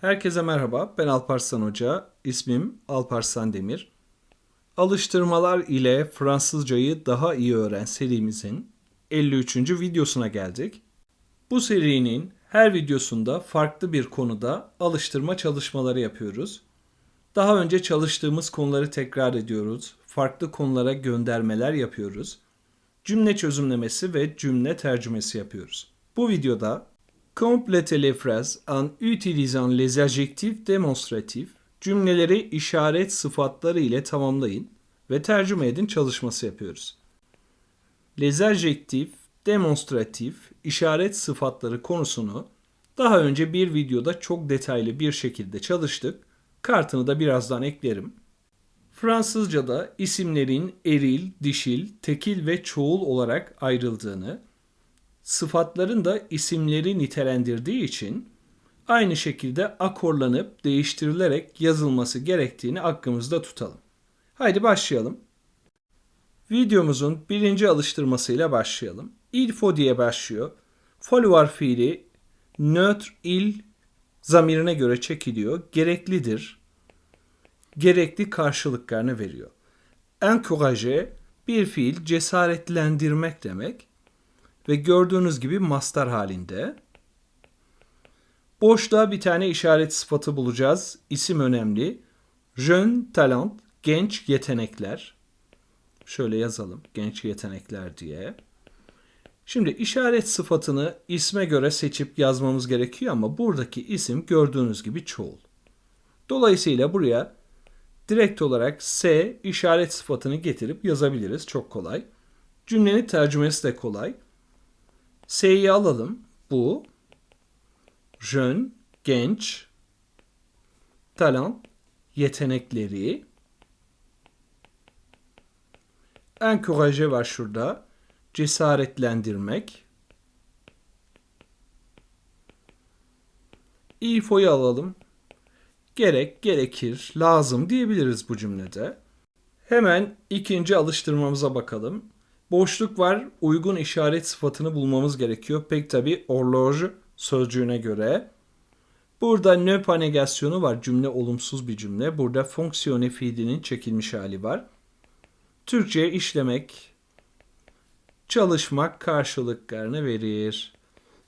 Herkese merhaba, ben Alparslan Hoca, ismim Alparslan Demir. Alıştırmalar ile Fransızcayı daha iyi öğren serimizin 53. videosuna geldik. Bu serinin her videosunda farklı bir konuda alıştırma çalışmaları yapıyoruz. Daha önce çalıştığımız konuları tekrar ediyoruz. Farklı konulara göndermeler yapıyoruz. Cümle çözümlemesi ve cümle tercümesi yapıyoruz. Bu videoda Complétez les phrases en utilisant les adjectifs démonstratifs. Cümleleri işaret sıfatları ile tamamlayın ve tercüme edin çalışması yapıyoruz. Les adjectifs démonstratifs işaret sıfatları konusunu daha önce bir videoda çok detaylı bir şekilde çalıştık. Kartını da birazdan eklerim. Fransızca'da isimlerin eril, dişil, tekil ve çoğul olarak ayrıldığını, sıfatların da isimleri nitelendirdiği için aynı şekilde akorlanıp değiştirilerek yazılması gerektiğini aklımızda tutalım. Haydi başlayalım. Videomuzun birinci alıştırmasıyla başlayalım. Il diye başlıyor. Follower fiili nötr il zamirine göre çekiliyor. Gereklidir. Gerekli karşılıklarını veriyor. Encourager bir fiil cesaretlendirmek demek ve gördüğünüz gibi mastar halinde. Boşluğa bir tane işaret sıfatı bulacağız. İsim önemli. Jeune talent, genç yetenekler. Şöyle yazalım, genç yetenekler diye. Şimdi işaret sıfatını isme göre seçip yazmamız gerekiyor ama buradaki isim gördüğünüz gibi çoğul. Dolayısıyla buraya direkt olarak S işaret sıfatını getirip yazabiliriz. Çok kolay. Cümlenin tercümesi de kolay. S'yi alalım. Bu jön, genç, talent, yetenekleri. Encourage var şurada. Cesaretlendirmek. Il fo'yu alalım. Gerek, gerekir, lazım diyebiliriz bu cümlede. Hemen ikinci alıştırmamıza bakalım. Boşluk var. Uygun işaret sıfatını bulmamız gerekiyor. Pek tabi horloge sözcüğüne göre. Burada ne negasyonu var. Cümle olumsuz bir cümle. Burada fonksiyone fiilinin çekilmiş hali var. Türkçe'ye işlemek, çalışmak karşılıklarını verir.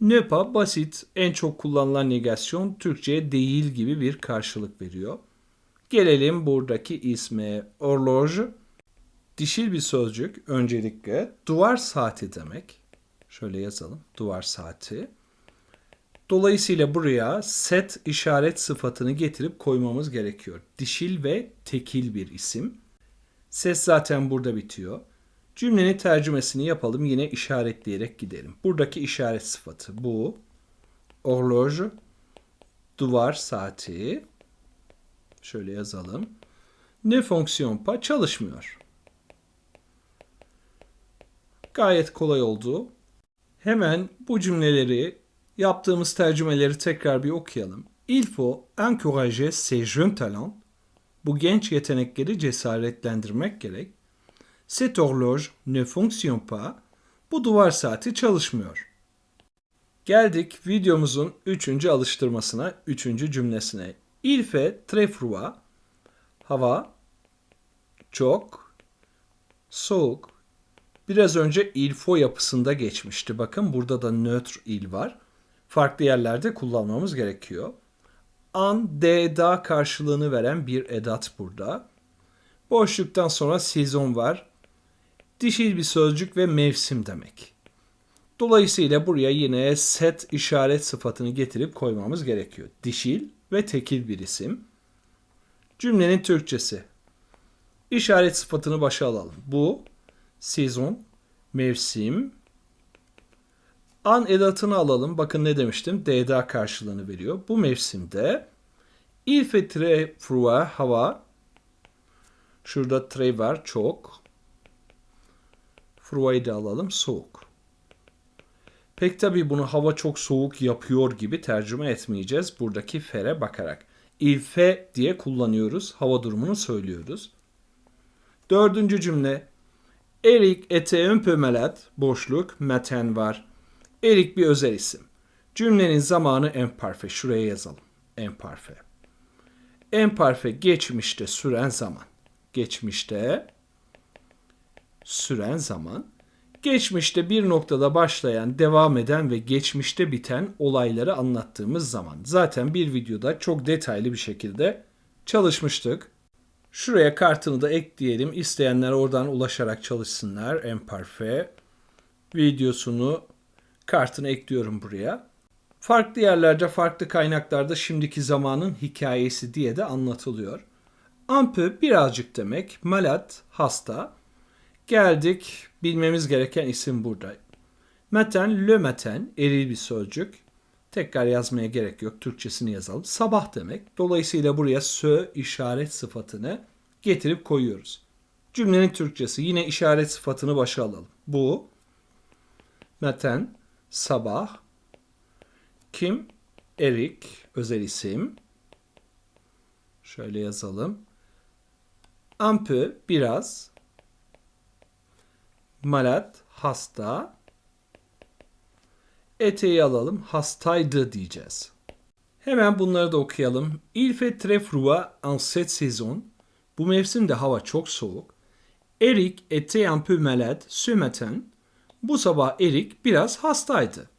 Ne pas basit en çok kullanılan negasyon Türkçe'ye değil gibi bir karşılık veriyor. Gelelim buradaki isme horloge Dişil bir sözcük öncelikle duvar saati demek. Şöyle yazalım. Duvar saati. Dolayısıyla buraya set işaret sıfatını getirip koymamız gerekiyor. Dişil ve tekil bir isim. Ses zaten burada bitiyor. Cümlenin tercümesini yapalım. Yine işaretleyerek gidelim. Buradaki işaret sıfatı bu. Horloge, duvar saati. Şöyle yazalım. Ne fonksiyon pa çalışmıyor. Gayet kolay oldu. Hemen bu cümleleri, yaptığımız tercümeleri tekrar bir okuyalım. Il faut encourager ces jeunes talents. Bu genç yetenekleri cesaretlendirmek gerek. Cette horloge ne fonctionne pas. Bu duvar saati çalışmıyor. Geldik videomuzun üçüncü alıştırmasına, üçüncü cümlesine. Il fait très froid. Hava çok soğuk. Biraz önce ilfo yapısında geçmişti. Bakın burada da nötr il var. Farklı yerlerde kullanmamız gerekiyor. An, de, da karşılığını veren bir edat burada. Boşluktan sonra sezon var. Dişil bir sözcük ve mevsim demek. Dolayısıyla buraya yine set işaret sıfatını getirip koymamız gerekiyor. Dişil ve tekil bir isim. Cümlenin Türkçesi. İşaret sıfatını başa alalım. Bu sezon, mevsim. An edatını alalım. Bakın ne demiştim? DDA karşılığını veriyor. Bu mevsimde il fait très froid, hava. Şurada très var, çok. Froid'ı da alalım, soğuk. Pek tabi bunu hava çok soğuk yapıyor gibi tercüme etmeyeceğiz. Buradaki fere bakarak. Il fait diye kullanıyoruz. Hava durumunu söylüyoruz. Dördüncü cümle Erik peu malade. Boşluk. Matin var. Erik bir özel isim. Cümlenin zamanı imparfait. Şuraya yazalım. Imparfait. Imparfait geçmişte süren zaman. Geçmişte süren zaman. Geçmişte bir noktada başlayan, devam eden ve geçmişte biten olayları anlattığımız zaman. Zaten bir videoda çok detaylı bir şekilde çalışmıştık. Şuraya kartını da ekleyelim. İsteyenler oradan ulaşarak çalışsınlar. Imparfait videosunu kartını ekliyorum buraya. Farklı yerlerde, farklı kaynaklarda şimdiki zamanın hikayesi diye de anlatılıyor. Ampü birazcık demek. Malat, hasta. Geldik. Bilmemiz gereken isim burada. Matin, le matin, eril bir sözcük. Tekrar yazmaya gerek yok. Türkçesini yazalım. Sabah demek. Dolayısıyla buraya sö işaret sıfatını getirip koyuyoruz. Cümlenin Türkçesi yine işaret sıfatını başa alalım. Bu matin, sabah. Kim? Erik, özel isim. Şöyle yazalım. Peu, biraz. Malade, hasta. Eteği alalım, hastaydı diyeceğiz. Hemen bunları da okuyalım. Il fait très froid en cette saison. Bu mevsimde hava çok soğuk. Eric était un peu malade ce matin. Bu sabah Eric biraz hastaydı.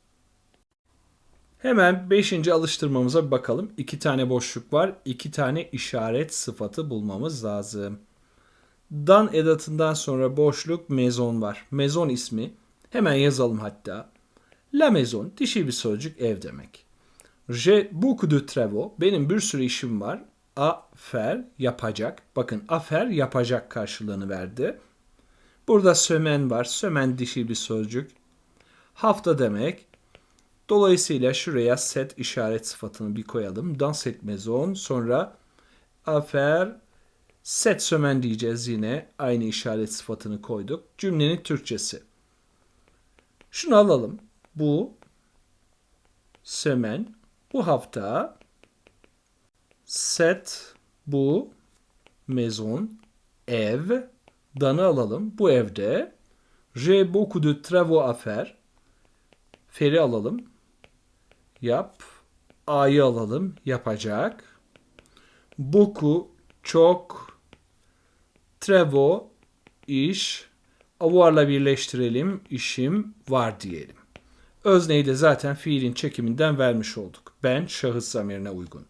Hemen 5. alıştırmamıza bir bakalım. 2 tane boşluk var. 2 tane işaret sıfatı bulmamız lazım. Dan edatından sonra boşluk maison var. Maison ismi. Hemen yazalım hatta. La maison dişi bir sözcük ev demek. J'ai beaucoup de travaux. Benim bir sürü işim var. A faire yapacak. Bakın afer yapacak karşılığını verdi. Burada sömen var. Sömen dişi bir sözcük. Hafta demek. Dolayısıyla şuraya set işaret sıfatını bir koyalım. Dans et maison. Sonra afer set sömen diyeceğiz yine. Aynı işaret sıfatını koyduk. Cümlenin Türkçesi. Şunu alalım. Bu sömen bu hafta set bu maison ev danı alalım. Bu evde j'ai beaucoup de travaux à faire. Feri alalım. Yap. A'yı alalım. Yapacak. Beaucoup çok travaux iş avarla birleştirelim. işim var diyelim. Özneyi de zaten fiilin çekiminden vermiş olduk. Ben şahıs zamirine uygun.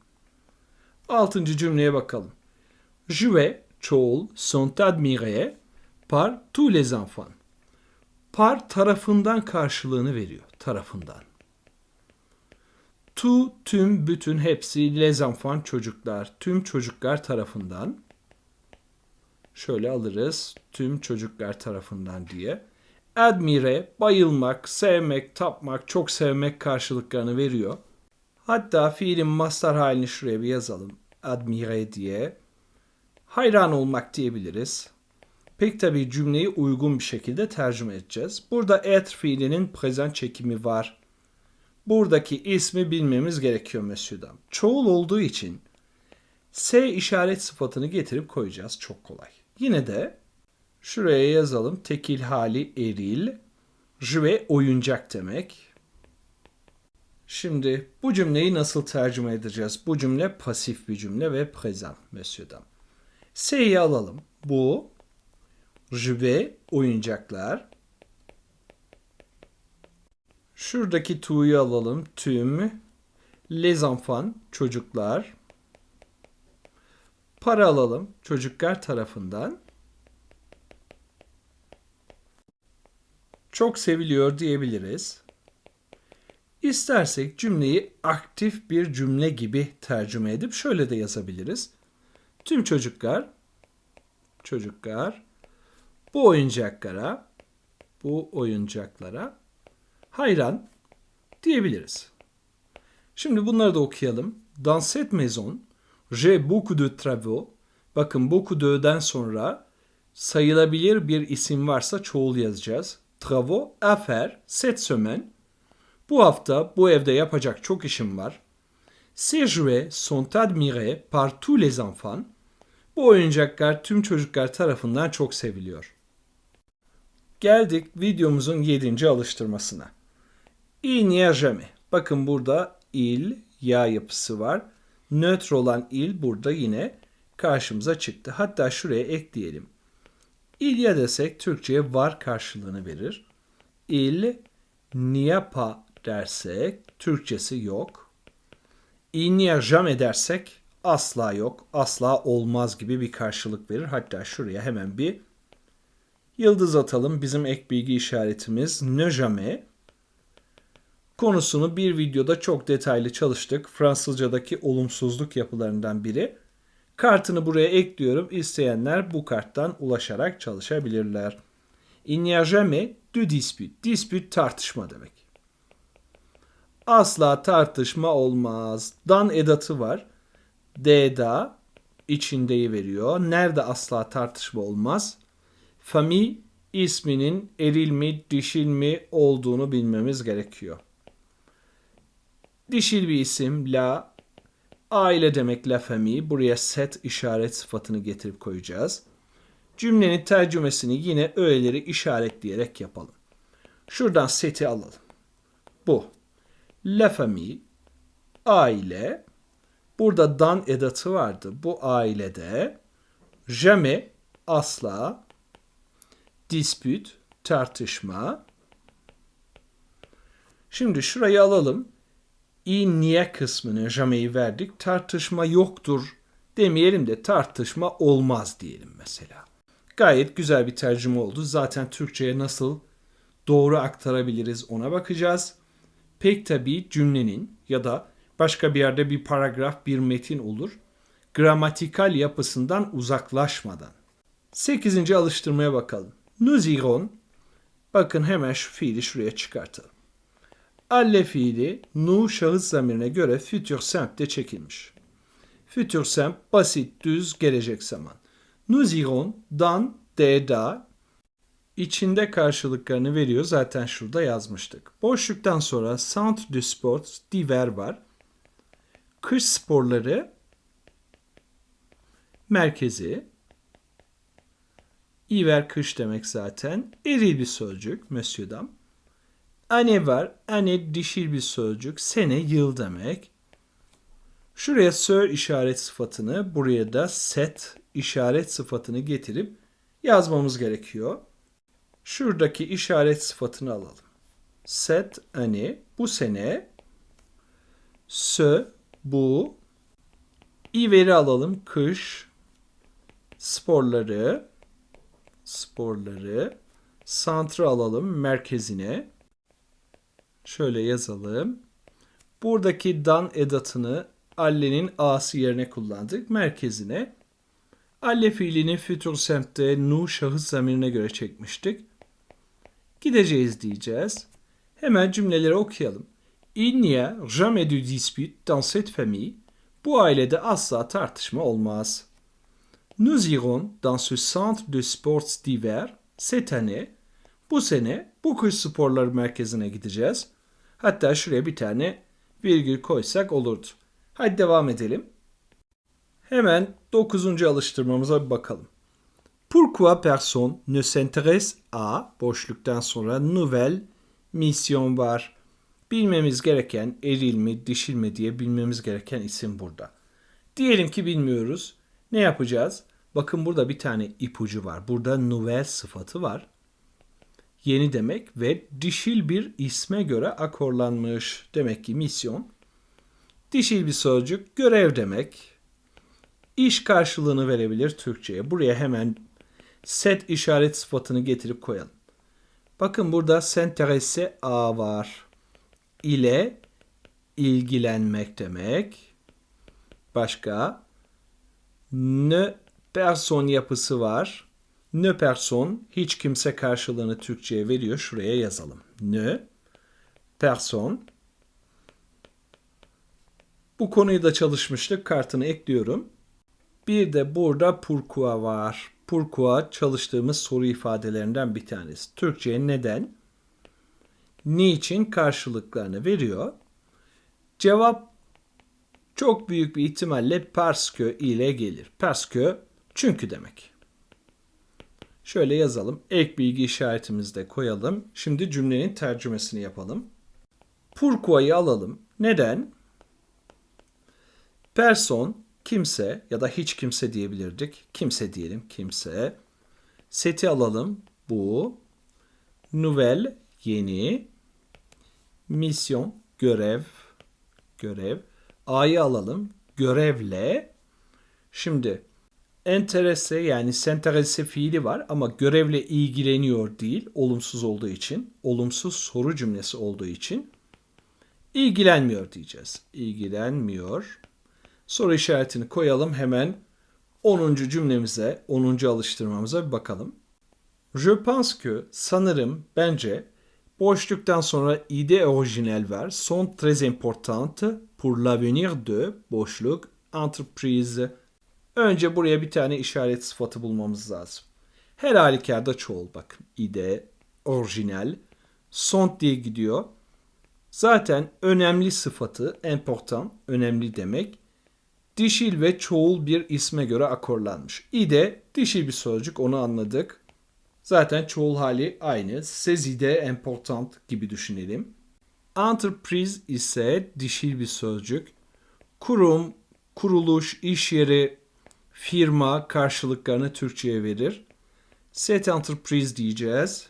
Altıncı cümleye bakalım. Jouets, çoğul, sont admirés par tous les enfants. Par tarafından karşılığını veriyor. Tarafından. Tu, tüm, bütün, hepsi, les enfants, çocuklar. Tüm çocuklar tarafından. Şöyle alırız. Tüm çocuklar tarafından diye. Admire, bayılmak, sevmek, tapmak, çok sevmek karşılıklarını veriyor. Hatta fiilin mastar halini şuraya bir yazalım. Admire diye. Hayran olmak diyebiliriz. Pek tabii cümleyi uygun bir şekilde tercüme edeceğiz. Burada être fiilinin present çekimi var. Buradaki ismi bilmemiz gerekiyor Monsieur'dan. Çoğul olduğu için S işaret sıfatını getirip koyacağız. Çok kolay. Yine de şuraya yazalım. Tekil hali eril. Jouet oyuncak demek. Şimdi bu cümleyi nasıl tercüme edeceğiz? Bu cümle pasif bir cümle ve present Monsieur'dan. S'yi alalım. Bu jouet oyuncaklar. Şuradaki tu'yu alalım. Tüm les enfants çocuklar. Para alalım çocuklar tarafından. Çok seviliyor diyebiliriz. İstersek cümleyi aktif bir cümle gibi tercüme edip şöyle de yazabiliriz. Tüm çocuklar çocuklar bu oyuncaklara bu oyuncaklara hayran diyebiliriz. Şimdi bunları da okuyalım. Dans cette maison, j'ai beaucoup de travaux. Bakın beaucoup de'den sonra sayılabilir bir isim varsa çoğul yazacağız. Travaux à faire cette semaine. Bu hafta bu evde yapacak çok işim var. Ces jouets sont admirés par tous les enfants. Bu oyuncaklar tüm çocuklar tarafından çok seviliyor. Geldik videomuzun 7. alıştırmasına. Il n'y a jamais. Bakın burada il, ya yapısı var. Nötr olan il burada yine karşımıza çıktı. Hatta şuraya ekleyelim. İlya desek Türkçe'ye var karşılığını verir. Il n'y a pas dersek Türkçesi yok. Il n'y a jamais dersek asla yok, asla olmaz gibi bir karşılık verir. Hatta şuraya hemen bir yıldız atalım. Bizim ek bilgi işaretimiz ne jamais. Konusunu bir videoda çok detaylı çalıştık. Fransızcadaki olumsuzluk yapılarından biri. Kartını buraya ekliyorum. İsteyenler bu karttan ulaşarak çalışabilirler. Il n'y a dispute. Dispute tartışma demek. Asla tartışma olmaz. Dan edatı var. D'da içindeyi veriyor. Nerede asla tartışma olmaz? Famille isminin eril mi dişil mi olduğunu bilmemiz gerekiyor. Dişil bir isim la aile demek la famille. Buraya set işaret sıfatını getirip koyacağız. Cümlenin tercümesini yine öğeleri işaretleyerek yapalım. Şuradan seti alalım. Bu. La famille aile Burada dan edatı vardı. Bu ailede jamais asla dispute tartışma. Şimdi şurayı alalım. İ niye kısmını jamais'i verdik. Tartışma yoktur demeyelim de tartışma olmaz diyelim mesela. Gayet güzel bir tercüme oldu. Zaten Türkçe'ye nasıl doğru aktarabiliriz ona bakacağız. Pek tabii cümlenin ya da başka bir yerde bir paragraf, bir metin olur. Gramatikal yapısından uzaklaşmadan. Sekizinci alıştırmaya bakalım. Nous irons. Bakın hemen şu fiili şuraya çıkartalım. Alle fiili nu şahıs zamirine göre futur simp'te çekilmiş. Futur simp basit, düz, gelecek zaman. Nous irons dan, de, da içinde karşılıklarını veriyor. Zaten şurada yazmıştık. Boşluktan sonra Centre de Sports diver var. Kış sporları merkezi. İver kış demek zaten. Eril bir sözcük. Monsieur dam. Ane var. Ane dişil bir sözcük. Sene yıl demek. Şuraya sir işaret sıfatını, buraya da set işaret sıfatını getirip yazmamız gerekiyor. Şuradaki işaret sıfatını alalım. Set ani bu sene sö bu i veri alalım kış sporları sporları santra alalım merkezine şöyle yazalım. Buradaki dan edatını allenin a'sı yerine kullandık. Merkezine alle fiilini futur semtte nu şahıs zamirine göre çekmiştik. Gideceğiz diyeceğiz. Hemen cümleleri okuyalım. Il n'y a jamais de dispute dans cette famille. Bu ailede asla tartışma olmaz. Nous irons dans ce centre de sports d'hiver cette année. Bu sene bu kış sporları merkezine gideceğiz. Hatta şuraya bir tane virgül koysak olurdu. Hadi devam edelim. Hemen dokuzuncu alıştırmamıza bir bakalım. Pourquoi personne ne s'intéresse à boşluktan sonra nouvelle mission var. Bilmemiz gereken eril mi dişil mi diye bilmemiz gereken isim burada. Diyelim ki bilmiyoruz. Ne yapacağız? Bakın burada bir tane ipucu var. Burada nouvelle sıfatı var. Yeni demek ve dişil bir isme göre akorlanmış. Demek ki misyon. Dişil bir sözcük görev demek. İş karşılığını verebilir Türkçe'ye. Buraya hemen set işaret sıfatını getirip koyalım. Bakın burada s'intéresser a var. İle ilgilenmek demek. Başka ne person yapısı var. Ne person hiç kimse karşılığını Türkçe'ye veriyor. Şuraya yazalım. Ne person bu konuyu da çalışmıştık. Kartını ekliyorum. Bir de burada pourquoi var. Pourquoi çalıştığımız soru ifadelerinden bir tanesi. Türkçe'ye neden, niçin karşılıklarını veriyor. Cevap çok büyük bir ihtimalle parce que ile gelir. Parce que çünkü demek. Şöyle yazalım. Ek bilgi işaretimizi de koyalım. Şimdi cümlenin tercümesini yapalım. Pourquo'yu alalım. Neden? Person kimse ya da hiç kimse diyebilirdik. Kimse diyelim kimse. Seti alalım. Bu. Nouvelle yeni. Mission görev görev. A'yı alalım. Görevle. Şimdi enterese yani senterese fiili var ama görevle ilgileniyor değil olumsuz olduğu için. Olumsuz soru cümlesi olduğu için ilgilenmiyor diyeceğiz. İlgilenmiyor. Soru işaretini koyalım hemen 10. cümlemize, 10. alıştırmamıza bir bakalım. Je pense que, sanırım, bence boşluktan sonra idée originelle var sont très importantes pour l'avenir de boşluk entreprise. Önce buraya bir tane işaret sıfatı bulmamız lazım. Her halükarda çoğul bakın. İde, orijinal, sont diye gidiyor. Zaten önemli sıfatı, important, önemli demek. Dişil ve çoğul bir isme göre akorlanmış. İde dişil bir sözcük onu anladık. Zaten çoğul hali aynı. Ces idées important gibi düşünelim. Entreprise ise dişil bir sözcük. Kurum, kuruluş, iş yeri, firma karşılıklarını Türkçe'ye verir. Set entreprise diyeceğiz.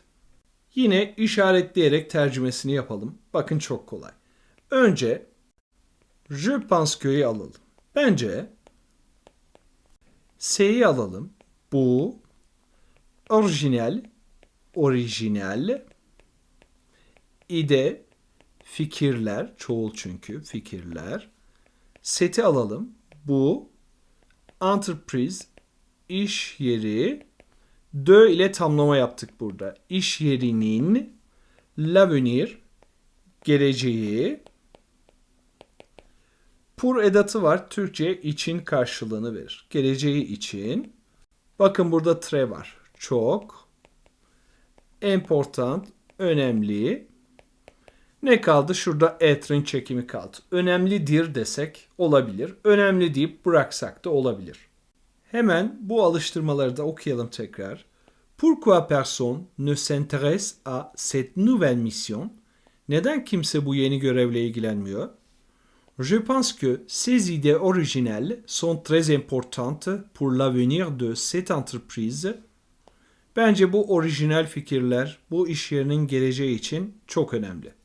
Yine işaretleyerek tercümesini yapalım. Bakın çok kolay. Önce je alalım. Bence S'yi alalım. Bu orijinal orijinal ide fikirler çoğul çünkü fikirler seti alalım bu entreprise iş yeri de ile tamlama yaptık burada iş yerinin l'avenir geleceği Pur edatı var. Türkçe için karşılığını verir. Geleceği için. Bakın burada tre var. Çok. Important. Önemli. Ne kaldı? Şurada etrin çekimi kaldı. Önemlidir desek olabilir. Önemli deyip bıraksak da olabilir. Hemen bu alıştırmaları da okuyalım tekrar. Pourquoi personne ne s'intéresse à cette nouvelle mission? Neden kimse bu yeni görevle ilgilenmiyor? Je pense que ces idées originales sont très importantes pour l'avenir de cette entreprise. Bence bu orijinal fikirler bu iş yerinin geleceği için çok önemli.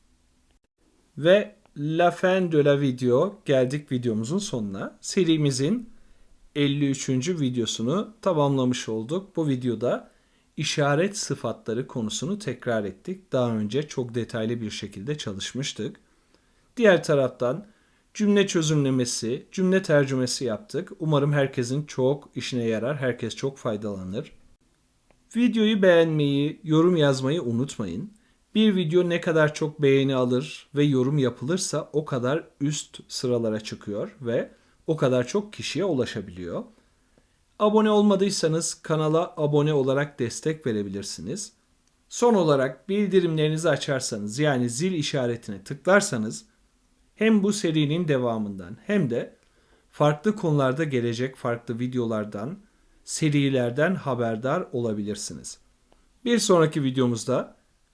Ve la fin de la video geldik videomuzun sonuna. Serimizin 53. videosunu tamamlamış olduk. Bu videoda işaret sıfatları konusunu tekrar ettik. Daha önce çok detaylı bir şekilde çalışmıştık. Diğer taraftan cümle çözümlemesi, cümle tercümesi yaptık. Umarım herkesin çok işine yarar, herkes çok faydalanır. Videoyu beğenmeyi, yorum yazmayı unutmayın. Bir video ne kadar çok beğeni alır ve yorum yapılırsa o kadar üst sıralara çıkıyor ve o kadar çok kişiye ulaşabiliyor. Abone olmadıysanız kanala abone olarak destek verebilirsiniz. Son olarak bildirimlerinizi açarsanız yani zil işaretine tıklarsanız hem bu serinin devamından hem de farklı konularda gelecek farklı videolardan, serilerden haberdar olabilirsiniz. Bir sonraki videomuzda